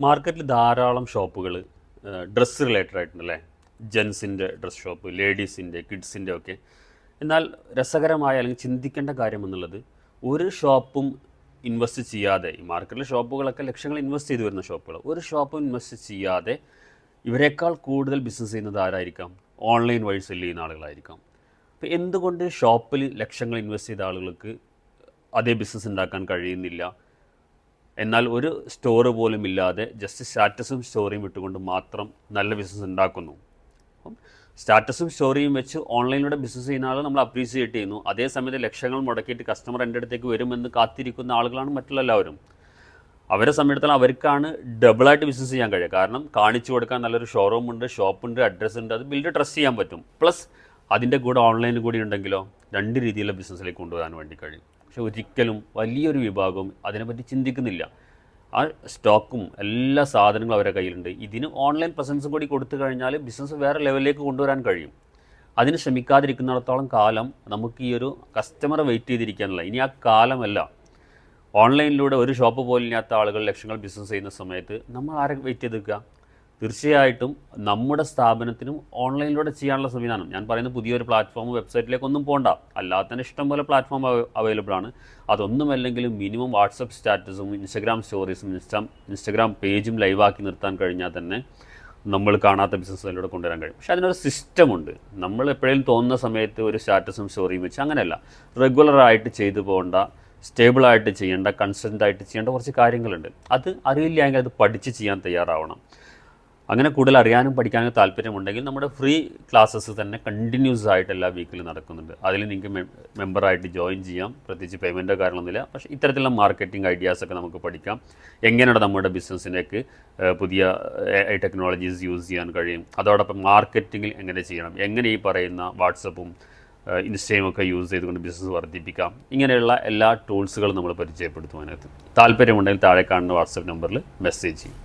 മാർക്കറ്റിൽ ധാരാളം ഷോപ്പുകൾ ഡ്രസ്സ് റിലേറ്റഡ് ആയിട്ടുണ്ടല്ലേ? ജെൻസിന്റെ ഡ്രസ് ഷോപ്പ് ലേഡീസിന്റെ കിഡ്സിന്റെ ഒക്കെ. എന്നാൽ രസകരമായ അല്ലെങ്കിൽ ചിന്തിക്കേണ്ട കാര്യം എന്നുള്ളത് ഒരു ഷോപ്പും ഇൻവെസ്റ്റ് ചെയ്യാതെ ഈ മാർക്കറ്റിലെ ഷോപ്പുകളൊക്കെ ലക്ഷങ്ങൾ ഇൻവെസ്റ്റ് ചെയ്തു വരുന്ന ഷോപ്പുകൾ ഒരു ഷോപ്പും ഇൻവെസ്റ്റ് ചെയ്യാതെ ഇവരെക്കാൾ കൂടുതൽ ബിസിനസ് ചെയ്യുന്നത് ആരായിരിക്കാം? ഓൺലൈൻ വഴി സെല്ല് ചെയ്യുന്ന ആളുകളായിരിക്കാം. അപ്പോൾ എന്തുകൊണ്ട് ഷോപ്പിൽ ലക്ഷങ്ങൾ ഇൻവെസ്റ്റ് ചെയ്ത ആളുകൾക്ക് അതേ ബിസിനസ് ഉണ്ടാക്കാൻ കഴിയുന്നില്ല? എന്നാൽ ഒരു സ്റ്റോർ പോലും ഇല്ലാതെ ജസ്റ്റ് സ്റ്റാറ്റസും സ്റ്റോറിയും വിട്ടുകൊണ്ട് മാത്രം നല്ല ബിസിനസ് ഉണ്ടാക്കുന്നു. അപ്പം സ്റ്റാറ്റസും സ്റ്റോറിയും വെച്ച് ഓൺലൈനിലൂടെ ബിസിനസ് ചെയ്യുന്ന ആൾ നമ്മൾ അപ്രീസിയേറ്റ് ചെയ്യുന്നു. അതേ സമയത്ത് ലക്ഷങ്ങൾ മുടക്കിയിട്ട് കസ്റ്റമർ എന്റെ അടുത്തേക്ക് വരുമെന്ന് കാത്തിരിക്കുന്ന ആളുകളാണ് മറ്റുള്ള എല്ലാവരും അവരെ സംബന്ധിച്ചിടത്തോളം അവർക്കാണ് ഡബിളായിട്ട് ബിസിനസ് ചെയ്യാൻ കഴിയുക. കാരണം കാണിച്ചു കൊടുക്കാൻ നല്ലൊരു ഷോറൂം ഉണ്ട് ഷോപ്പുണ്ട് അഡ്രസ്സ് ഉണ്ട് അത് ബിൽഡ് ട്രസ്റ്റ് ചെയ്യാൻ പറ്റും. പ്ലസ് അതിന്റെ കൂടെ ഓൺലൈനിൽ കൂടി ഉണ്ടെങ്കിലോ രണ്ട് രീതിയിലുള്ള ബിസിനസ്സിലേക്ക് കൊണ്ടുവരാൻ വേണ്ടി കഴിയും. പക്ഷെ ഒരിക്കലും വലിയൊരു വിഭാഗവും അതിനെപ്പറ്റി ചിന്തിക്കുന്നില്ല. ആ സ്റ്റോക്കും എല്ലാ സാധനങ്ങളും അവരുടെ കയ്യിലുണ്ട്. ഇതിന് ഓൺലൈൻ പ്രസൻസും കൂടി കൊടുത്തു കഴിഞ്ഞാൽ ബിസിനസ് വേറെ ലെവലിലേക്ക് കൊണ്ടുവരാൻ കഴിയും. അതിന് ശ്രമിക്കാതിരിക്കുന്നിടത്തോളം കാലം നമുക്ക് ഈ ഒരു കസ്റ്റമറെ വെയിറ്റ് ചെയ്തിരിക്കാനുള്ള ഇനി ആ കാലമല്ല. ഓൺലൈനിലൂടെ ഒരു ഷോപ്പ് പോലും ഇല്ലാത്ത ആളുകൾ ലക്ഷങ്ങൾ ബിസിനസ് ചെയ്യുന്ന സമയത്ത് നമ്മൾ ആരെ വെയിറ്റ് ചെയ്ത് തീർച്ചയായിട്ടും നമ്മുടെ സ്ഥാപനത്തിനും ഓൺലൈനിലൂടെ ചെയ്യാനുള്ള സംവിധാനം. ഞാൻ പറയുന്ന പുതിയൊരു പ്ലാറ്റ്ഫോം വെബ്സൈറ്റിലേക്കൊന്നും പോകണ്ട അല്ലാതെ തന്നെ ഇഷ്ടംപോലെ പ്ലാറ്റ്ഫോം അവൈലബിൾ ആണ്. അതൊന്നുമല്ലെങ്കിലും മിനിമം വാട്സപ്പ് സ്റ്റാറ്റസും ഇൻസ്റ്റഗ്രാം സ്റ്റോറീസും ഇൻസ്റ്റാ ഇൻസ്റ്റഗ്രാം പേജും ലൈവാക്കി നിർത്താൻ കഴിഞ്ഞാൽ തന്നെ നമ്മൾ കാണാത്ത ബിസിനസ് അതിലൂടെ കൊണ്ടുവരാൻ കഴിയും. പക്ഷേ അതിനൊരു സിസ്റ്റമുണ്ട് നമ്മൾ എപ്പോഴേലും തോന്നുന്ന സമയത്ത് ഒരു സ്റ്റാറ്റസും സ്റ്റോറിയും വെച്ച് അങ്ങനെയല്ല. റെഗുലറായിട്ട് ചെയ്തു പോകേണ്ട സ്റ്റേബിളായിട്ട് ചെയ്യേണ്ട കൺസ്റ്റന്റ് ആയിട്ട് ചെയ്യേണ്ട കുറച്ച് കാര്യങ്ങളുണ്ട്. അത് അറിയില്ലെങ്കിൽ അത് പഠിച്ച് ചെയ്യാൻ തയ്യാറാവണം. അങ്ങനെ കൂടുതൽ അറിയാനും പഠിക്കാനും താല്പര്യമുണ്ടെങ്കിൽ നമ്മുടെ ഫ്രീ ക്ലാസ്സസ് തന്നെ കണ്ടിന്യൂസ് ആയിട്ട് എല്ലാ വീക്കിലും നടക്കുന്നുണ്ട്. അതിൽ നിങ്ങൾക്ക് മെമ്പറായിട്ട് ജോയിൻ ചെയ്യാം. പ്രത്യേകിച്ച് പേയ്മെന്റോ കാര്യമൊന്നുമില്ല പക്ഷേ ഇത്തരത്തിലുള്ള മാർക്കറ്റിംഗ് ഐഡിയാസൊക്കെ നമുക്ക് പഠിക്കാം. എങ്ങനെയാണ് നമ്മുടെ ബിസിനസ്സിലേക്ക് പുതിയ ടെക്നോളജീസ് യൂസ് ചെയ്യാൻ കഴിയും? അതോടൊപ്പം മാർക്കറ്റിങ്ങിൽ എങ്ങനെ ചെയ്യണം? എങ്ങനെ ഈ പറയുന്ന വാട്സപ്പും ഇൻസ്റ്റയും ഒക്കെ യൂസ് ചെയ്തുകൊണ്ട് ബിസിനസ് വർദ്ധിപ്പിക്കാം? ഇങ്ങനെയുള്ള എല്ലാ ടൂൾസുകളും നമ്മൾ പരിചയപ്പെടുത്തും അതിനകത്ത്. താല്പര്യമുണ്ടെങ്കിൽ താഴെ കാണുന്ന വാട്സപ്പ് നമ്പറിൽ മെസ്സേജ് ചെയ്യും.